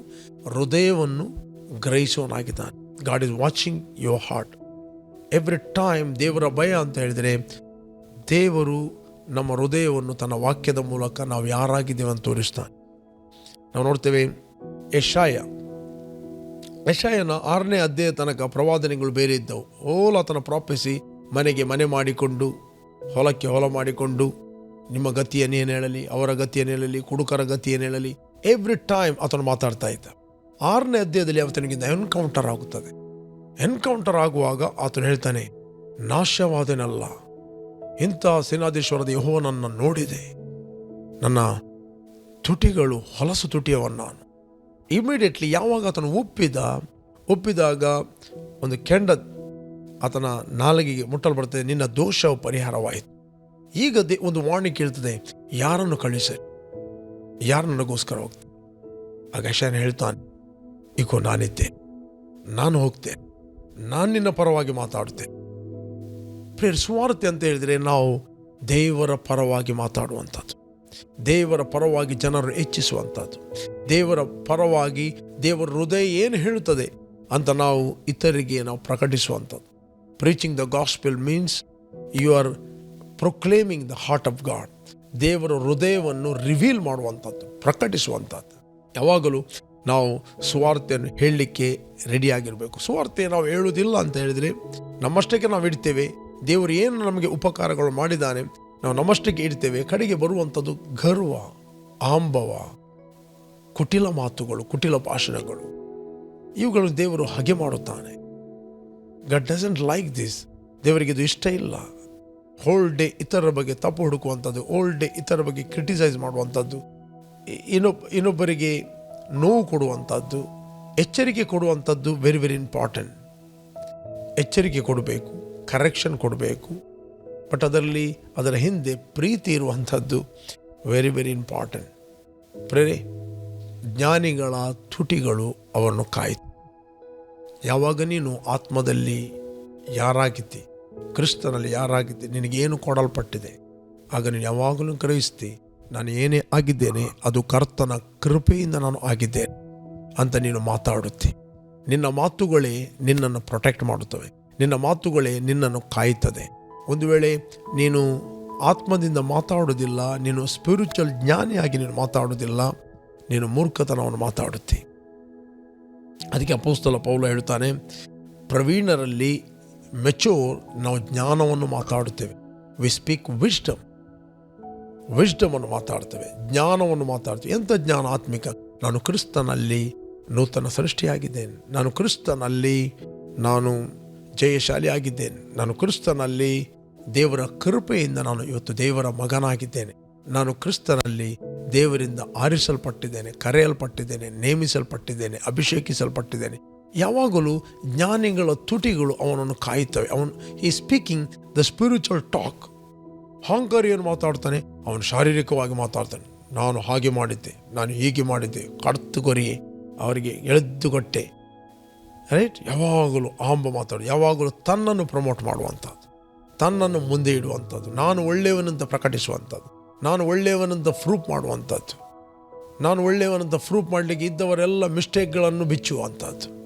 ಹೃದಯವನ್ನು ಗ್ರಹಿಸುವನಾಗಿದ್ದಾನೆ God is watching your heart every time ದೇವರ ಭಯ ಅಂತ ಹೇಳಿದರೆ, ದೇವರು ನಮ್ಮ ಹೃದಯವನ್ನು ತನ್ನ ವಾಕ್ಯದ ಮೂಲಕ ನಾವು ಯಾರಾಗಿದ್ದೇವೆ ಅಂತ ತೋರಿಸ್ತಾನೆ. ನಾವು ನೋಡ್ತೇವೆ, ಯಶಾಯ. ಯಶಾಯನ ಆರನೇ ಅಧ್ಯಾಯ ತನಕ ಪ್ರವಾದನೆಗಳು ಬೇರೆ ಇದ್ದವು. ಓಲ್ ಆತನ ಪ್ರಾಪಿಸಿ ಮನೆಗೆ ಮನೆ ಮಾಡಿಕೊಂಡು, ಹೊಲಕ್ಕೆ ಹೊಲ ಮಾಡಿಕೊಂಡು, ನಿಮ್ಮ ಗತಿಯನ್ನೇನು ಹೇಳಲಿ, ಅವರ ಗತಿಯನ್ನು ಹೇಳಲಿ ಕುಡುಕರ ಗತಿಯನ್ನು ಹೇಳಲಿ ಎವ್ರಿ ಟೈಮ್ ಆತನು ಮಾತಾಡ್ತಾ ಇದ್ದ. ಆರನೇ ಅಧ್ಯಾಯದಲ್ಲಿ ಆತನಿಗಿಂತ ಎನ್ಕೌಂಟರ್ ಆಗುತ್ತದೆ. ಎನ್ಕೌಂಟರ್ ಆಗುವಾಗ ಆತನು ಹೇಳ್ತಾನೆ, ನಾಶವಾದನಲ್ಲ. ಇಂಥ ಸೇನಾಧೀಶ್ವರದ ನನ್ನ ನೋಡಿದೆ. ನನ್ನ ತುಟಿಗಳು ಹೊಲಸು ತುಟಿಯವನ್ನು ನಾನು. ಇಮಿಡಿಯೇಟ್ಲಿ ಯಾವಾಗ ಆತನು ಒಪ್ಪಿದ, ಒಪ್ಪಿದಾಗ ಒಂದು ಕೆಂಡ ಆತನ ನಾಲಿಗೆಗೆ ಮುಟ್ಟಲು ಬರ್ತದೆ ನಿನ್ನ ದೋಷವು ಪರಿಹಾರವಾಯಿತು. ಈಗ ದೇ ಒಂದು ವಾಣಿ ಕೇಳ್ತದೆ, ಯಾರನ್ನು ಕಳಿಸಿ ಯಾರು ನನಗೋಸ್ಕರ ಹೋಗ್ತದೆ ಆಗ ಯಶಾಯನ ಹೇಳ್ತಾನೆ ಈಗೋ ನಾನಿದ್ದೆ. ನಾನು ಹೋಗ್ತೆ ನಾನು ನಿನ್ನ ಪರವಾಗಿ ಮಾತಾಡುತ್ತೆ ಪ್ರೇರ್ ಸ್ವಾರ್ಥ ಅಂತ ಹೇಳಿದರೆ ನಾವು ದೇವರ ಪರವಾಗಿ ಮಾತಾಡುವಂಥದ್ದು. ದೇವರ ಪರವಾಗಿ ಜನರು ಹೆಚ್ಚಿಸುವಂಥದ್ದು. ದೇವರ ಪರವಾಗಿ ದೇವರ ಹೃದಯ ಏನು ಹೇಳುತ್ತದೆ ಅಂತ ನಾವು ಇತರಿಗೆ ನಾವು ಪ್ರಕಟಿಸುವಂಥದ್ದು. Preaching the gospel means you are proclaiming the heart of God ದೇವರ ಹೃದಯವನ್ನು ರಿವೀಲ್ ಮಾಡುವಂಥದ್ದು, ಪ್ರಕಟಿಸುವಂಥದ್ದು. ಯಾವಾಗಲೂ ನಾವು ಸುವಾರ್ತೆಯನ್ನು ಹೇಳಲಿಕ್ಕೆ ರೆಡಿಯಾಗಿರಬೇಕು ಸುವಾರ್ತೆ ನಾವು ಹೇಳುವುದಿಲ್ಲ ಅಂತ ಹೇಳಿದರೆ ನಮ್ಮಷ್ಟಕ್ಕೆ ನಾವು ಇಡ್ತೇವೆ. ದೇವರು ಏನು ನಮಗೆ ಉಪಕಾರಗಳು ಮಾಡಿದ್ದಾನೆ, ನಾವು ನಮ್ಮಷ್ಟಕ್ಕೆ ಇಡ್ತೇವೆ. ಕಡೆಗೆ ಬರುವಂಥದ್ದು ಗರ್ವ, ಆಂಬವ, ಕುಟಿಲ ಮಾತುಗಳು, ಕುಟಿಲ ಭಾಷಣಗಳು. ಇವುಗಳು ದೇವರು ಹಾಗೆ ಮಾಡುತ್ತಾನೆ. ಗಡ್ ಡಸಂಟ್ ಲೈಕ್ ದಿಸ್ ದೇವರಿಗೆ ಇದು ಇಷ್ಟ ಇಲ್ಲ. ಹೋಲ್ ಡೇ ಇತರರ ಬಗ್ಗೆ ತಪ್ಪು ಹುಡುಕುವಂಥದ್ದು ಓಲ್ಡ್ ಡೇ ಇತರ ಬಗ್ಗೆ ಕ್ರಿಟಿಸೈಸ್ ಮಾಡುವಂಥದ್ದು ಇನ್ನೊಬ್ ಇನ್ನೊಬ್ಬರಿಗೆ ನೋವು ಕೊಡುವಂಥದ್ದು, ಎಚ್ಚರಿಕೆ ಕೊಡುವಂಥದ್ದು ವೆರಿ ವೆರಿ ಇಂಪಾರ್ಟೆಂಟ್ ಎಚ್ಚರಿಕೆ ಕೊಡಬೇಕು ಕರೆಕ್ಷನ್ ಕೊಡಬೇಕು ಬಟ್ ಅದರಲ್ಲಿ, ಅದರ ಹಿಂದೆ ಪ್ರೀತಿ ಇರುವಂಥದ್ದು ವೆರಿ ವೆರಿ ಇಂಪಾರ್ಟೆಂಟ್ ಪ್ರೇರೆ, ಜ್ಞಾನಿಗಳ ತುಟಿಗಳು ಅವರನ್ನು ಕಾಯಿತು ಯಾವಾಗ ನೀನು ಆತ್ಮದಲ್ಲಿ ಯಾರಾಗಿದ್ದಿ? ಕ್ರಿಸ್ತನಲ್ಲಿ ಯಾರಾಗಿದ್ದೆ? ನಿನಗೇನು ಕೊಡಲ್ಪಟ್ಟಿದೆ? ಆಗ ನೀನು ಯಾವಾಗಲೂ ಗ್ರಹಿಸ್ತಿ, ನಾನು ಏನೇ ಆಗಿದ್ದೇನೆ, ಅದು ಕರ್ತನ ಕೃಪೆಯಿಂದ ನಾನು ಆಗಿದ್ದೇನೆ ಅಂತ ನೀನು ಮಾತಾಡುತ್ತಿ. ನಿನ್ನ ಮಾತುಗಳೇ ನಿನ್ನನ್ನು ಪ್ರೊಟೆಕ್ಟ್ ಮಾಡುತ್ತವೆ. ನಿನ್ನ ಮಾತುಗಳೇ ನಿನ್ನನ್ನು ಕಾಯುತ್ತದೆ. ಒಂದು ವೇಳೆ ನೀನು ಆತ್ಮದಿಂದ ಮಾತಾಡುವುದಿಲ್ಲ, ನೀನು ಸ್ಪಿರಿಚುವಲ್ ಜ್ಞಾನಿಯಾಗಿ ನೀನು ಮಾತಾಡುವುದಿಲ್ಲ, ನೀನು ಮೂರ್ಖತನವನ್ನು ಮಾತಾಡುತ್ತಿ. ಅದಕ್ಕೆ ಅಪೋಸ್ತಲ ಪೌಲ ಹೇಳ್ತಾನೆ, ಪ್ರವೀಣರಲ್ಲಿ ಮೆಚೂರ್ ನಾವು ಜ್ಞಾನವನ್ನು ಮಾತಾಡುತ್ತೇವೆ. ವಿ ಸ್ಪೀಕ್ ವಿಸ್ಡಮ್ ವಿಸ್ಡಮನ್ನು ಮಾತಾಡ್ತೇವೆ. ಜ್ಞಾನವನ್ನು ಮಾತಾಡ್ತೇವೆ. ಎಂಥ ಜ್ಞಾನ? ಆತ್ಮಿಕ. ನಾನು ಕ್ರಿಸ್ತನಲ್ಲಿ ನೂತನ ಸೃಷ್ಟಿಯಾಗಿದ್ದೇನೆ. ನಾನು ಕ್ರಿಸ್ತನಲ್ಲಿ ನಾನು ಜಯಶಾಲಿ ಆಗಿದ್ದೇನೆ ನಾನು ಕ್ರಿಸ್ತನಲ್ಲಿ ದೇವರ ಕೃಪೆಯಿಂದ ನಾನು ಇವತ್ತು ದೇವರ ಮಗನಾಗಿದ್ದೇನೆ. ನಾನು ಕ್ರಿಸ್ತನಲ್ಲಿ ದೇವರಿಂದ ಆರಿಸಲ್ಪಟ್ಟಿದ್ದೇನೆ, ಕರೆಯಲ್ಪಟ್ಟಿದ್ದೇನೆ, ನೇಮಿಸಲ್ಪಟ್ಟಿದ್ದೇನೆ, ಅಭಿಷೇಕಿಸಲ್ಪಟ್ಟಿದ್ದೇನೆ. ಯಾವಾಗಲೂ ಜ್ಞಾನಿಗಳ ತುಟಿಗಳು ಅವನನ್ನು ಕಾಯುತ್ತವೆ. ಅವನು ಈ ಸ್ಪೀಕಿಂಗ್ ದ ಸ್ಪಿರಿಚುವಲ್ ಟಾಕ್ ಹಾಂಕರ್ ಮಾತಾಡ್ತಾನೆ, ಅವನು ಶಾರೀರಿಕವಾಗಿ ಮಾತಾಡ್ತಾನೆ. ನಾನು ಹಾಗೆ ಮಾಡಿದ್ದೆ, ನಾನು ಹೀಗೆ ಮಾಡಿದ್ದೆ ಕಡ್ತುಗೊರಿ ಅವರಿಗೆ ಎಳೆದುಗಟ್ಟೆ ರೈಟ್ ಯಾವಾಗಲೂ ಆಂಬ ಮಾತಾಡು, ಯಾವಾಗಲೂ ತನ್ನನ್ನು ಪ್ರಮೋಟ್ ಮಾಡುವಂಥದ್ದು, ತನ್ನನ್ನು ಮುಂದೆ ಇಡುವಂಥದ್ದು, ನಾನು ಒಳ್ಳೆಯವನಂತ ಪ್ರಕಟಿಸುವಂಥದ್ದು. ನಾನು ಒಳ್ಳೆಯವನಂತ ಪ್ರೂಫ್ ಮಾಡುವಂಥದ್ದು. ನಾನು ಒಳ್ಳೆಯವನಂತ ಪ್ರೂಫ್ ಮಾಡಲಿಕ್ಕೆ ಇದ್ದವರೆಲ್ಲ ಮಿಸ್ಟೇಕ್ಗಳನ್ನು ಬಿಚ್ಚುವಂಥದ್ದು.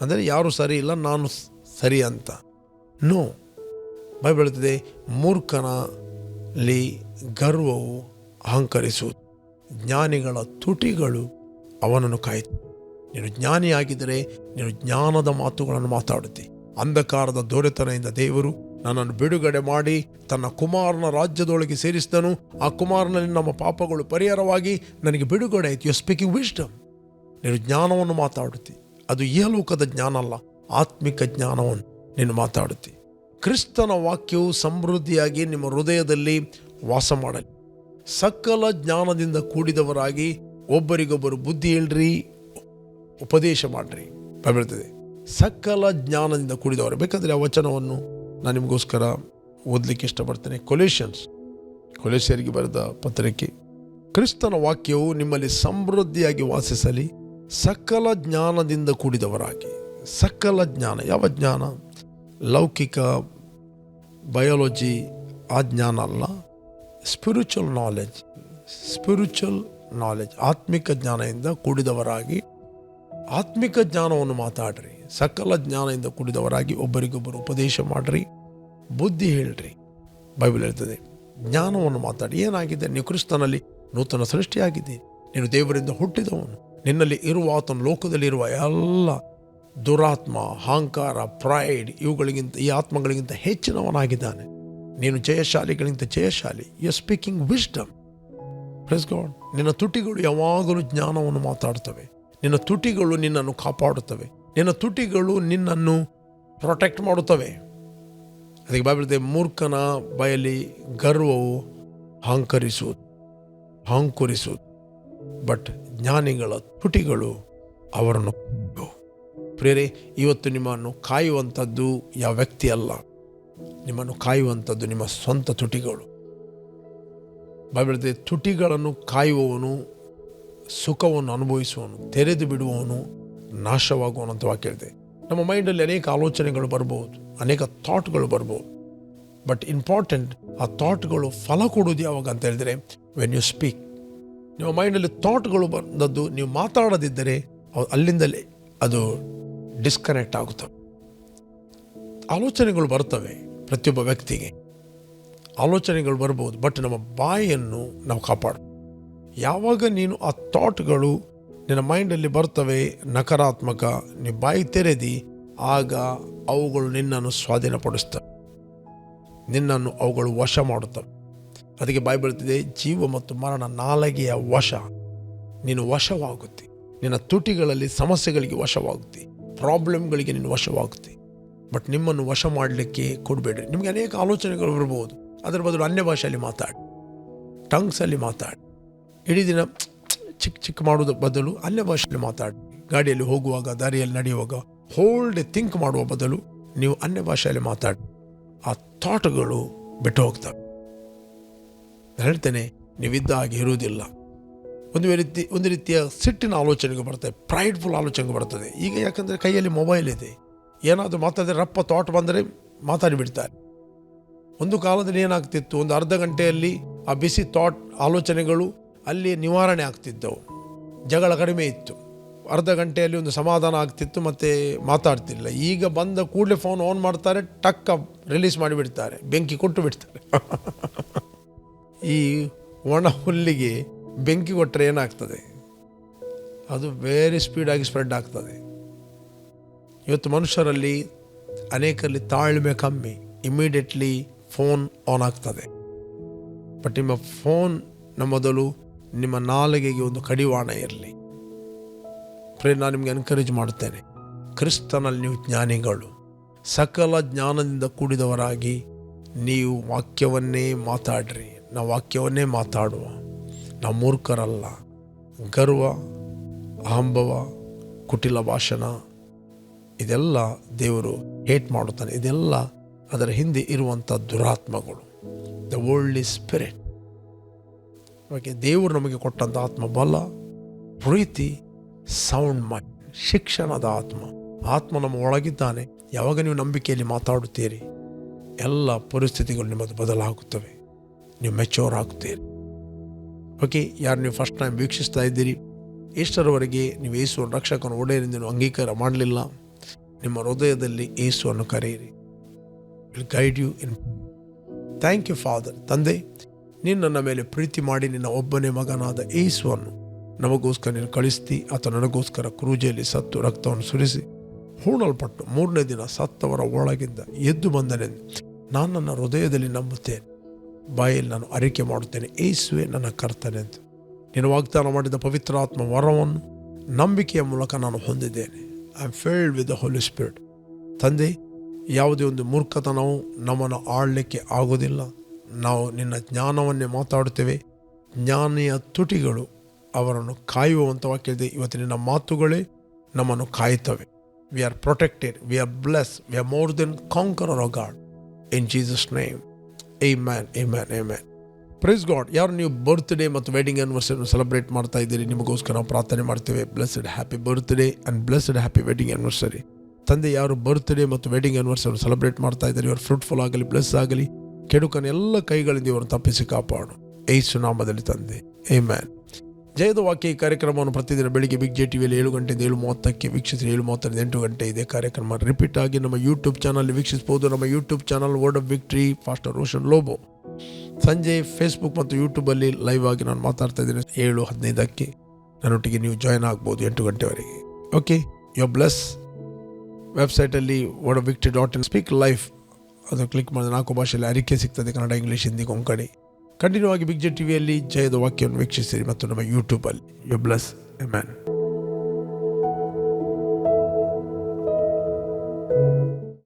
ಅಂದರೆ ಯಾರು ಸರಿ ಇಲ್ಲ, ನಾನು ಸರಿ ಅಂತ. ನೋ. ಬೈ ಹೇಳ್ತಿದೆ, ಮೂರ್ಖನಲ್ಲಿ ಗರ್ವವು ಅಹಂಕರಿಸುವುದು. ಜ್ಞಾನಿಗಳ ತುಟಿಗಳು ಅವನನ್ನು ಕಾಯ್ತು. ನೀನು ಜ್ಞಾನಿಯಾಗಿದ್ದರೆ ನೀನು ಜ್ಞಾನದ ಮಾತುಗಳನ್ನು ಮಾತಾಡುತ್ತಿ. ಅಂಧಕಾರದ ದೊರೆತನದಿಂದ ದೇವರು ನನ್ನನ್ನು ಬಿಡುಗಡೆ ಮಾಡಿ ತನ್ನ ಕುಮಾರನ ರಾಜ್ಯದೊಳಗೆ ಸೇರಿಸಿದನು. ಆ ಕುಮಾರನಲ್ಲಿ ನಮ್ಮ ಪಾಪಗಳು ಪರಿಹಾರವಾಗಿ ನನಗೆ ಬಿಡುಗಡೆ ಆಯಿತು. ಯು ಸ್ಪೀಕಿಂಗ್ ವಿಸ್ಡಮ್ ನೀನು ಜ್ಞಾನವನ್ನು ಮಾತಾಡುತ್ತಿ. ಅದು ಇಹಲೋಕದ ಜ್ಞಾನ ಅಲ್ಲ, ಆತ್ಮಿಕ ಜ್ಞಾನವನ್ನು ನೀನು ಮಾತಾಡುತ್ತಿ. ಕ್ರಿಸ್ತನ ವಾಕ್ಯವು ಸಮೃದ್ಧಿಯಾಗಿ ನಿಮ್ಮ ಹೃದಯದಲ್ಲಿ ವಾಸ ಮಾಡಲಿ. ಸಕಲ ಜ್ಞಾನದಿಂದ ಕೂಡಿದವರಾಗಿ ಒಬ್ಬರಿಗೊಬ್ಬರು ಬುದ್ಧಿ ಹೇಳ್ರಿ, ಉಪದೇಶ ಮಾಡ್ರಿ. ಬರ್ತದೆ ಸಕಲ ಜ್ಞಾನದಿಂದ ಕೂಡಿದವರು. ಬೇಕಾದರೆ ಆ ವಚನವನ್ನು ನಾನು ನಿಮಗೋಸ್ಕರ ಓದಲಿಕ್ಕೆ ಇಷ್ಟಪಡ್ತೇನೆ ಕೊಲೇಷನ್ಸ್ ಕೊಲೇಶರಿಗೆ ಬರೆದ ಪತ್ರಿಕೆ, ಕ್ರಿಸ್ತನ ವಾಕ್ಯವು ನಿಮ್ಮಲ್ಲಿ ಸಮೃದ್ಧಿಯಾಗಿ ವಾಸಿಸಲಿ, ಸಕಲ ಜ್ಞಾನದಿಂದ ಕೂಡಿದವರಾಗಿ. ಸಕಲ ಜ್ಞಾನ, ಯಾವ ಜ್ಞಾನ? ಲೌಕಿಕ, ಬಯಾಲಜಿ, ಆ ಜ್ಞಾನ ಅಲ್ಲ, ಸ್ಪಿರಿಚುವಲ್ ನಾಲೆಜ್ ಸ್ಪಿರಿಚುವಲ್ ನಾಲೆಜ್, ಆತ್ಮಿಕ ಜ್ಞಾನದಿಂದ ಕೂಡಿದವರಾಗಿ ಆತ್ಮಿಕ ಜ್ಞಾನವನ್ನು ಮಾತಾಡ್ರಿ. ಸಕಲ ಜ್ಞಾನದಿಂದ ಕೂಡಿದವರಾಗಿ ಒಬ್ಬರಿಗೊಬ್ಬರು ಉಪದೇಶ ಮಾಡ್ರಿ. ಬುದ್ಧಿ ಹೇಳ್ರಿ. ಬೈಬಲ್ ಹೇಳ್ತದೆ, ಜ್ಞಾನವನ್ನು ಮಾತಾಡಿ. ಏನಾಗಿದೆ? ನೀವು ಕ್ರಿಸ್ತನಲ್ಲಿ ನೂತನ ಸೃಷ್ಟಿಯಾಗಿದೆ ನೀನು ದೇವರಿಂದ ಹುಟ್ಟಿದವನು. ನಿನ್ನಲ್ಲಿ ಇರುವ ಆತನ ಲೋಕದಲ್ಲಿರುವ ಎಲ್ಲ ದುರಾತ್ಮ, ಅಹಂಕಾರ ಪ್ರೈಡ್ ಇವುಗಳಿಗಿಂತ, ಈ ಆತ್ಮಗಳಿಗಿಂತ ಹೆಚ್ಚಿನವನಾಗಿದ್ದಾನೆ. ನೀನು ಜಯಶಾಲಿಗಳಿಗಿಂತ ಜಯಶಾಲಿ. You speaking wisdom praise God ನಿನ್ನ ತುಟಿಗಳು ಯಾವಾಗಲೂ ಜ್ಞಾನವನ್ನು ಮಾತಾಡ್ತವೆ. ನಿನ್ನ ತುಟಿಗಳು ನಿನ್ನನ್ನು ಕಾಪಾಡುತ್ತವೆ. ನಿನ್ನ ತುಟಿಗಳು ನಿನ್ನನ್ನು ಪ್ರೊಟೆಕ್ಟ್ ಮಾಡುತ್ತವೆ. ಅದಕ್ಕೆ ಬಾಬಿlte ಮೂರ್ಖನ ಬಯಲಿ ಗರ್ವವು ಹಾಂಕರಿಸುವುದು ಹಾಂಕುರಿಸುವುದು ಬಟ್ ಜ್ಞಾನಿಗಳ ತುಟಿಗಳು ಅವರನ್ನು ಪ್ರೇರೆ ಇವತ್ತು ನಿಮ್ಮನ್ನು ಕಾಯುವಂಥದ್ದು ಯಾವ ವ್ಯಕ್ತಿ ಅಲ್ಲ. ನಿಮ್ಮನ್ನು ಕಾಯುವಂಥದ್ದು ನಿಮ್ಮ ಸ್ವಂತ ತುಟಿಗಳು. ಬಾಬಿlte ತುಟಿಗಳನ್ನು ಕಾಯುವವನು ಸುಖವನ್ನು ಅನುಭವಿಸುವವನು, ತೆರೆದು ಬಿಡುವವನು, ನಾಶವಾಗುವನು ಅಂತ ಹೇಳಿದೆ. ನಮ್ಮ ಮೈಂಡಲ್ಲಿ ಅನೇಕ ಆಲೋಚನೆಗಳು ಬರ್ಬೋದು ಅನೇಕ ಥಾಟ್ಗಳು ಬರ್ಬೋದು ಬಟ್ ಇಂಪಾರ್ಟೆಂಟ್ ಆ ಥಾಟ್ಗಳು ಫಲ ಕೊಡೋದು ಯಾವಾಗ ಅಂತ ಹೇಳಿದರೆ ವೆನ್ ಯು ಸ್ಪೀಕ್ ನಿಮ್ಮ ಮೈಂಡಲ್ಲಿ ಥಾಟ್ಗಳು ಬಂದದ್ದು, ನೀವು ಮಾತಾಡದಿದ್ದರೆ ಅಲ್ಲಿಂದಲೇ ಅದು ಡಿಸ್ಕನೆಕ್ಟ್ ಆಗುತ್ತವೆ. ಆಲೋಚನೆಗಳು ಬರ್ತವೆ ಪ್ರತಿಯೊಬ್ಬ ವ್ಯಕ್ತಿಗೆ. ಆಲೋಚನೆಗಳು ಬರ್ಬೋದು ಬಟ್ ನಮ್ಮ ಬಾಯಿಯನ್ನು ನಾವು ಕಾಪಾಡ ಯಾವಾಗ ನೀನು ಆ ಥಾಟ್ಗಳು ನಿನ್ನ ಮೈಂಡಲ್ಲಿ ಬರ್ತವೆ, ನಕಾರಾತ್ಮಕ, ನೀ ಬಾಯಿ ತೆರೆದಿ, ಆಗ ಅವುಗಳು ನಿನ್ನನ್ನು ಸ್ವಾಧೀನಪಡಿಸ್ತವೆ. ನಿನ್ನನ್ನು ಅವುಗಳು ವಶ ಮಾಡುತ್ತವೆ. ಅದಕ್ಕೆ ಬಾಯಿ ಬೀಳ್ತಿದೆ ಜೀವ ಮತ್ತು ಮರಣ ನಾಲಗೆಯ ವಶ. ನೀನು ವಶವಾಗುತ್ತೆ. ನಿನ್ನ ತುಟಿಗಳಲ್ಲಿ ಸಮಸ್ಯೆಗಳಿಗೆ ವಶವಾಗುತ್ತೆ. ಪ್ರಾಬ್ಲಮ್ಗಳಿಗೆ ನೀನು ವಶವಾಗುತ್ತೆ. ಬಟ್ ನಿಮ್ಮನ್ನು ವಶ ಮಾಡಲಿಕ್ಕೆ ಕೊಡಬೇಡ್ರಿ. ನಿಮಗೆ ಅನೇಕ ಆಲೋಚನೆಗಳು ಬರ್ಬೋದು ಅದರ ಬದಲು ಅನ್ಯ ಭಾಷೆಯಲ್ಲಿ ಮಾತಾಡಿ. ಟಂಗ್ಸಲ್ಲಿ ಮಾತಾಡಿ. ಇಡೀ ದಿನ ಚಿಕ್ಕ ಚಿಕ್ಕ ಮಾಡೋದ್ರ ಬದಲು ಅಲ್ಲೇ ಭಾಷೆಯಲ್ಲಿ ಮಾತಾಡಿ ಗಾಡಿಯಲ್ಲಿ ಹೋಗುವಾಗ, ದಾರಿಯಲ್ಲಿ ನಡೆಯುವಾಗ ಹೋಲ್ಡ್ ಥಿಂಕ್ ಮಾಡುವ ಬದಲು ನೀವು ಅನ್ಯ ಭಾಷೆಯಲ್ಲಿ ಮಾತಾಡಿ. ಆ ಥಾಟ್ಗಳು ಬಿಟ್ಟು ಹೋಗ್ತವೆ. ಹೇಳ್ತೇನೆ ನೀವಿದ್ದ ಹಾಗೆ ಇರುವುದಿಲ್ಲ. ಒಂದು ರೀತಿ, ಒಂದು ರೀತಿಯ ಸಿಟ್ಟಿನ ಆಲೋಚನೆಗೆ ಬರ್ತದೆ ಪ್ರೈಡ್ಫುಲ್ ಆಲೋಚನೆಗೆ ಬರ್ತದೆ. ಈಗ ಯಾಕಂದರೆ ಕೈಯಲ್ಲಿ ಮೊಬೈಲ್ ಇದೆ. ಏನಾದರೂ ಮಾತಾಡಿದ್ರೆ ರಪ್ಪ ಥಾಟ್ ಬಂದರೆ ಮಾತಾಡಿಬಿಡ್ತಾರೆ ಒಂದು ಕಾಲದಲ್ಲಿ ಏನಾಗ್ತಿತ್ತು? ಒಂದು ಅರ್ಧ ಗಂಟೆಯಲ್ಲಿ ಆ ಬಿಸಿ ಥಾಟ್ ಆಲೋಚನೆಗಳು ಅಲ್ಲಿ ನಿವಾರಣೆ ಆಗ್ತಿದ್ದವು. ಜಗಳ ಕಡಿಮೆ ಇತ್ತು. ಅರ್ಧ ಗಂಟೆಯಲ್ಲಿ ಒಂದು ಸಮಾಧಾನ ಆಗ್ತಿತ್ತು, ಮತ್ತು ಮಾತಾಡ್ತಿಲ್ಲ ಈಗ ಬಂದ ಕೂಡಲೇ ಫೋನ್ ಆನ್ ಮಾಡ್ತಾರೆ, ಟಕ್ಕ ರಿಲೀಸ್ ಮಾಡಿಬಿಡ್ತಾರೆ. ಬೆಂಕಿ ಕೊಟ್ಟು ಬಿಡ್ತಾರೆ. ಈ ಒಣ ಹುಲ್ಲಿಗೆ ಬೆಂಕಿ ಕೊಟ್ಟರೆ ಏನಾಗ್ತದೆ? ಅದು ವೆರಿ ಸ್ಪೀಡಾಗಿ ಸ್ಪ್ರೆಡ್ ಆಗ್ತದೆ. ಇವತ್ತು ಮನುಷ್ಯರಲ್ಲಿ ಅನೇಕರಲ್ಲಿ ತಾಳ್ಮೆ ಕಮ್ಮಿ. ಇಮಿಡಿಯೇಟ್ಲಿ ಫೋನ್ ಆನ್ ಆಗ್ತದೆ. ಬಟ್ ನಿಮ್ಮ ಫೋನ್ ಮೊದಲು ನಿಮ್ಮ ನಾಲಿಗೆಗೆ ಒಂದು ಕಡಿವಾಣ ಇರಲಿ. ಪ್ರೇ ನಾನು ನಿಮಗೆ ಎನ್ಕರೇಜ್ ಮಾಡುತ್ತೇನೆ. ಕ್ರಿಸ್ತನಲ್ಲಿ ನೀವು ಜ್ಞಾನಿಗಳು. ಸಕಲ ಜ್ಞಾನದಿಂದ ಕೂಡಿದವರಾಗಿ ನೀವು ವಾಕ್ಯವನ್ನೇ ಮಾತಾಡ್ರಿ. ನಾವು ವಾಕ್ಯವನ್ನೇ ಮಾತಾಡುವ. ನಾವು ಮೂರ್ಖರಲ್ಲ. ಗರ್ವ, ಅಹಂಭವ, ಕುಟಿಲ ಭಾಷಣ, ಇದೆಲ್ಲ ದೇವರು ಹೇಟ್ ಮಾಡುತ್ತಾನೆ. ಇದೆಲ್ಲ ಅದರ ಹಿಂದೆ ಇರುವಂಥ ದುರಾತ್ಮಗಳು. ದ ವರ್ಲ್ಡ್ ಸ್ಪಿರಿಟ್ ಓಕೆ ದೇವರು ನಮಗೆ ಕೊಟ್ಟಂಥ ಆತ್ಮ ಬಲ, ಪ್ರೀತಿ ಸೌಂಡ್ ಮೈಂಡ್ ಶಿಕ್ಷಣದ ಆತ್ಮ. ಆತ್ಮ ನಮ್ಮ ಒಳಗಿದ್ದಾನೆ. ಯಾವಾಗ ನೀವು ನಂಬಿಕೆಯಲ್ಲಿ ಮಾತಾಡುತ್ತೀರಿ? ಎಲ್ಲ ಪರಿಸ್ಥಿತಿಗಳು ನಿಮ್ಮದು ಬದಲಾಗುತ್ತವೆ. ನೀವು ಮೆಚೋರ್ ಆಗುತ್ತೀರಿ ಓಕೆ ಯಾರು ನೀವು ಫಸ್ಟ್ ಟೈಮ್ ವೀಕ್ಷಿಸ್ತಾ ಇದ್ದೀರಿ? ಎಷ್ಟರವರೆಗೆ ನೀವು ಏಸುವ ರಕ್ಷಕನ ಒಡೆಯರಿಂದ ನೀವು ಅಂಗೀಕಾರ ಮಾಡಲಿಲ್ಲ. ನಿಮ್ಮ ಹೃದಯದಲ್ಲಿ ಏಸುವನ್ನು ಕರೆಯಿರಿ. Will guide you in thank you father ತಂದೆ ನೀನು ನನ್ನ ಮೇಲೆ ಪ್ರೀತಿ ಮಾಡಿ ನಿನ್ನ ಒಬ್ಬನೇ ಮಗನಾದ ಏಸುವನ್ನು ನಮಗೋಸ್ಕರ ನೀನು ಕಳಿಸ್ತಿ, ಆತ ನನಗೋಸ್ಕರ ಕ್ರೂಜೆಯಲ್ಲಿ ಸತ್ತು ರಕ್ತವನ್ನು ಸುರಿಸಿ ಹೂಣಲ್ಪಟ್ಟು ಮೂರನೇ ದಿನ ಸತ್ತವರ ಒಳಗಿಂದ ಎದ್ದು ಬಂದನೆಂದು ನಾನು ನನ್ನ ಹೃದಯದಲ್ಲಿ ನಂಬುತ್ತೇನೆ. ಬಾಯಲ್ಲಿ ನಾನು ಅರಿಕೆ ಮಾಡುತ್ತೇನೆ. ಏಸುವೆ ನನ್ನ ಕರ್ತನೆ ಅಂತ. ನೀನು ವಾಗ್ದಾನ ಮಾಡಿದ ಪವಿತ್ರಾತ್ಮ ವರವನ್ನು ನಂಬಿಕೆಯ ಮೂಲಕ ನಾನು ಹೊಂದಿದ್ದೇನೆ. I am filled with the Holy Spirit ತಂದೆ, ಯಾವುದೇ ಒಂದು ಮೂರ್ಖತನವು ನಮ್ಮನ್ನು ಆಳಲಿಕ್ಕೆ ಆಗೋದಿಲ್ಲ ನಾವು ನಿನ್ನ ಜ್ಞಾನವನ್ನೇ ಮಾತಾಡುತ್ತೇವೆ. ಜ್ಞಾನಿಯ ತುಟಿಗಳು ಅವರನ್ನು ಕಾಯುವಂಥ ವಾಕ್ಯದೆ ಇವತ್ತು ನಿನ್ನ ಮಾತುಗಳೇ ನಮ್ಮನ್ನು ಕಾಯುತ್ತವೆ. We are protected we are bless we are more than conquer our God in Jesus name amen amen amen praise God ಯಾರು ನೀವು ಬರ್ತ್ಡೇ ಮತ್ತು ವೆಡ್ಡಿಂಗ್ ಆ್ಯನಿವರ್ಸರಿಯನ್ನು ಸೆಲೆಬ್ರೇಟ್ ಮಾಡ್ತಾ ಇದ್ದೀರಿ, ನಿಮಗೋಸ್ಕರ ನಾವು ಪ್ರಾರ್ಥನೆ ಮಾಡ್ತೇವೆ. Blessed happy birthday and blessed happy wedding anniversary ತಂದೆ ಯಾರು ಬರ್ತ್ಡೇ ಮತ್ತು ವೆಡ್ಡಿಂಗ್ ಆ್ಯನಿವರ್ಸರಿ ಸೆಲೆಬ್ರೇಟ್ ಮಾಡ್ತಾ ಇದ್ದಾರೆ, ಇವರು ಫ್ರೂಟ್ಫುಲ್ ಆಗಲಿ ಬ್ಲೆಸ್ ಆಗಲಿ ಕೆಡುಕನ ಎಲ್ಲ ಕೈಗಳಿಂದ ಇವರು ತಪ್ಪಿಸಿ ಕಾಪಾಡು. ಏಸು ನಾಮದಲ್ಲಿ ತಂದೆ. ಏ ಮ್ಯಾನ್ ಜಯದ ವಾಕ್ಯ ಈ ಕಾರ್ಯಕ್ರಮವನ್ನು ಪ್ರತಿದಿನ ಬೆಳಿಗ್ಗೆ ಬಿಗ್ ಜೆ ಟಿವಿಯಲ್ಲಿ ಏಳು ಗಂಟೆಯಿಂದ ಏಳು ಮೂವತ್ತಕ್ಕೆ ವೀಕ್ಷಿಸಿ ಏಳು ಮೂವತ್ತರಿಂದ ಎಂಟು ಗಂಟೆ ಇದೆ. ಕಾರ್ಯಕ್ರಮ ರಿಪೀಟ್ ಆಗಿ ನಮ್ಮ ಯೂಟ್ಯೂಬ್ ಚಾನಲ್ ವೀಕ್ಷಿಸಬಹುದು. ನಮ್ಮ YouTube channel Word of Victory pastor Roshan Lobo ಸಂಜೆ ಫೇಸ್ಬುಕ್ ಮತ್ತು ಯೂಟ್ಯೂಬಲ್ಲಿ ಲೈವ್ ಆಗಿ ನಾನು ಮಾತಾಡ್ತಾ ಇದ್ದೀನಿ. ಏಳು ಹದಿನೈದಕ್ಕೆ ನನ್ನೊಟ್ಟಿಗೆ ನೀವು ಜಾಯ್ನ್ ಆಗ್ಬೋದು ಎಂಟು ಗಂಟೆವರೆಗೆ. ಓಕೆ ಯೋ ಬ್ಲಸ್ ವೆಬ್ಸೈಟಲ್ಲಿ Word of Victory dot in speak life ಅದು ಕ್ಲಿಕ್ ಮಾಡಿದ ನಾಲ್ಕು ಭಾಷೆಯಲ್ಲಿ ಅರಿಕೆ ಸಿಗ್ತದೆ, ಕನ್ನಡ, ಇಂಗ್ಲೀಷ್, ಹಿಂದಿ, ಕೊಂಕಣಿ. ಕಂಟಿನ್ಯೂ ಆಗಿ ಬಿಗ್ ಜೆ ಟಿವಿಯಲ್ಲಿ ಜಯದ ವಾಕ್ಯವನ್ನು ವೀಕ್ಷಿಸಿರಿ ಮತ್ತು ನಮ್ಮ ಯೂಟ್ಯೂಬಲ್ಲಿ ಯು ಬ್ಲಸ್ ಮ್ಯಾನ್.